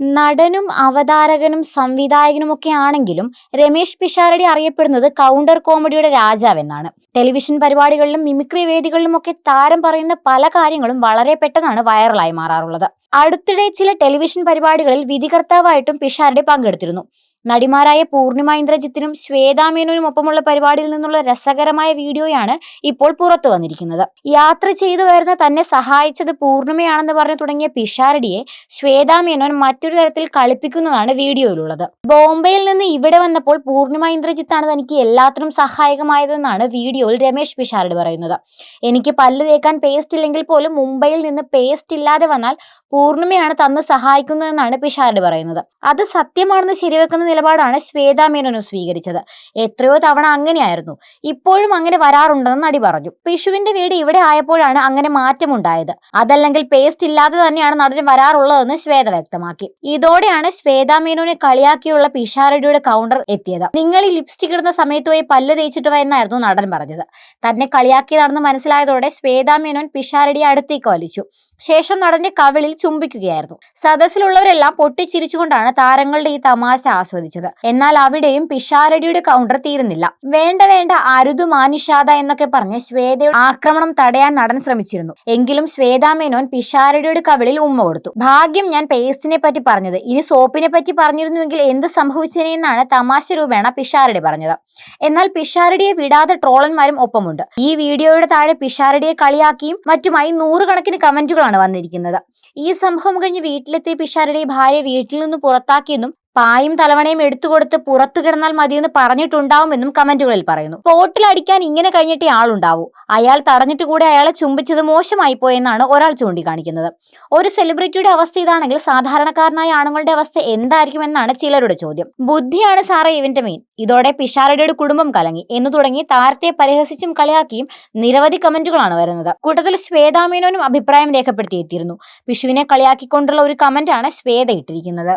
നടനും അവതാരകനും സംവിധായകനുമൊക്കെ ആണെങ്കിലും രമേശ് പിഷാരടി അറിയപ്പെടുന്നത് കൗണ്ടർ കോമഡിയുടെ രാജാവെന്നാണ്. ടെലിവിഷൻ പരിപാടികളിലും മിമിക്രി വേദികളിലുമൊക്കെ താരം പറയുന്ന പല കാര്യങ്ങളും വളരെ പെട്ടെന്നാണ് വൈറലായി മാറാറുള്ളത്. അടുത്തിടെ ചില ടെലിവിഷൻ പരിപാടികളിൽ വിധികർത്താവായിട്ടും പിഷാരടി പങ്കെടുത്തിരുന്നു. നടിമാരായ പൂർണിമ ഇന്ദ്രജിത്തിനും ശ്വേതാമേനോനും ഒപ്പമുള്ള പരിപാടിയിൽ നിന്നുള്ള രസകരമായ വീഡിയോയാണ് ഇപ്പോൾ പുറത്തു വന്നിരിക്കുന്നത്. യാത്ര ചെയ്തു വരുന്ന തന്നെ സഹായിച്ചത് പൂർണിമയാണെന്ന് പറഞ്ഞു തുടങ്ങിയ പിഷാരടിയെ ശ്വേതാമേനോൻ മറ്റൊരു തരത്തിൽ കളിപ്പിക്കുന്നതാണ് വീഡിയോയിലുള്ളത്. ബോംബെയിൽ നിന്ന് ഇവിടെ വന്നപ്പോൾ പൂർണിമ ഇന്ദ്രജിത്താണ് തനിക്ക് എല്ലാത്തിനും സഹായകമായതെന്നാണ് വീഡിയോയിൽ രമേശ് പിഷാരടി പറയുന്നത്. എനിക്ക് പല്ല് തേക്കാൻ പേസ്റ്റ് ഇല്ലെങ്കിൽ പോലും മുംബൈയിൽ നിന്ന് പേസ്റ്റ് ഇല്ലാതെ വന്നാൽ പൂർണിമയാണ് തന്ന് സഹായിക്കുന്നതെന്നാണ് പിഷാരടി പറയുന്നത്. അത് സത്യമാണെന്ന് ശരിവെക്കുന്ന നിലപാടാണ് ശ്വേതാ മേനോനും സ്വീകരിച്ചത്. എത്രയോ തവണ അങ്ങനെയായിരുന്നു. ഇപ്പോഴും അങ്ങനെ വരാറുണ്ടെന്ന് നടി പറഞ്ഞു. പിഷുവിന്റെ വീട് ഇവിടെ ആയപ്പോഴാണ് അങ്ങനെ മാറ്റമുണ്ടായത്. അതല്ലെങ്കിൽ പേസ്റ്റ് ഇല്ലാതെ തന്നെയാണ് നടന് വരാറുള്ളതെന്ന് ശ്വേത വ്യക്തമാക്കി. ഇതോടെയാണ് ശ്വേതാ മേനോനെ കളിയാക്കിയുള്ള പിഷാരടിയുടെ കൗണ്ടർ എത്തിയത്. നിങ്ങൾ ഈ ലിപ്സ്റ്റിക് ഇടുന്ന സമയത്ത് പോയി പല്ല് തേച്ചിട്ട് വന്നായിരുന്നു നടൻ പറഞ്ഞത്. തന്നെ കളിയാക്കിയതാണെന്ന് മനസ്സിലായതോടെ ശ്വേതാ മേനോൻ പിഷാരടിയെ അടുത്തേക്ക് വലിച്ചു. ശേഷം നടന്റെ കവിളിൽ ചുംബിക്കുകയായിരുന്നു. സദസ്സിലുള്ളവരെല്ലാം പൊട്ടിച്ചിരിച്ചുകൊണ്ടാണ് താരങ്ങളുടെ ഈ തമാശ ആസ്വദിച്ചത്. എന്നാൽ അവിടെയും പിഷാരടിയുടെ കൗണ്ടർ തീരുന്നില്ല. വേണ്ട വേണ്ട അരുതു മാനിഷാദ എന്നൊക്കെ പറഞ്ഞ് ശ്വേതയുടെ ആക്രമണം തടയാൻ നടൻ ശ്രമിച്ചിരുന്നു. എങ്കിലും ശ്വേതാ മേനോൻ പിഷാരടിയുടെ കവിളിൽ ഉമ്മ കൊടുത്തു. ഭാഗ്യം ഞാൻ പേസ്റ്റിനെ പറ്റി പറഞ്ഞത്. ഇനി സോപ്പിനെ പറ്റി പറഞ്ഞിരുന്നുവെങ്കിൽ എന്ത് സംഭവിച്ചതിനെന്നാണ് തമാശ രൂപേണ പിഷാരടി പറഞ്ഞത്. എന്നാൽ പിഷാരടിയെ വിടാതെ ട്രോളന്മാരും ഒപ്പമുണ്ട്. ഈ വീഡിയോയുടെ താഴെ പിഷാരടിയെ കളിയാക്കിയും മറ്റുമായി നൂറുകണക്കിന് കമന്റുകളാണ് വന്നിരിക്കുന്നത്. ഈ സംഭവം കഴിഞ്ഞ് വീട്ടിലെത്തിയ പിഷാരടി ഭാര്യ വീട്ടിൽ നിന്ന് പുറത്താക്കിയെന്നും പായും തലവണയും എടുത്തുകൊടുത്ത് പുറത്തു കിടന്നാൽ മതിയെന്ന് പറഞ്ഞിട്ടുണ്ടാവുമെന്നും കമന്റുകളിൽ പറയുന്നു. സ്പോട്ടിൽ അടിക്കാൻ ഇങ്ങനെ കഴിഞ്ഞിട്ട് ആളുണ്ടാവൂ. അയാൾ തടഞ്ഞിട്ട് കൂടെ അയാളെ ചുംബിച്ചത് മോശമായി പോയെന്നാണ് ഒരാൾ ചൂണ്ടിക്കാണിക്കുന്നത്. ഒരു സെലിബ്രിറ്റിയുടെ അവസ്ഥ ഇതാണെങ്കിൽ സാധാരണക്കാരനായ ആണുങ്ങളുടെ അവസ്ഥ എന്തായിരിക്കും എന്നാണ് ചിലരുടെ ചോദ്യം. ബുദ്ധിയാണ് സാറേ ഇവന്റെ മെയിൻ ഇതോടെ പിഷാരടിയുടെ കുടുംബം കലങ്ങി. എന്ന് തുടങ്ങി താരത്തെ പരിഹസിച്ചും കളിയാക്കിയും നിരവധി കമന്റുകളാണ് വരുന്നത്. കൂട്ടത്തിൽ ശ്വേതാമേനോനും അഭിപ്രായം രേഖപ്പെടുത്തിയെത്തിയിരുന്നു പിഷുവിനെ കളിയാക്കിക്കൊണ്ടുള്ള ഒരു കമന്റാണ് ശ്വേത ഇട്ടിരിക്കുന്നത്.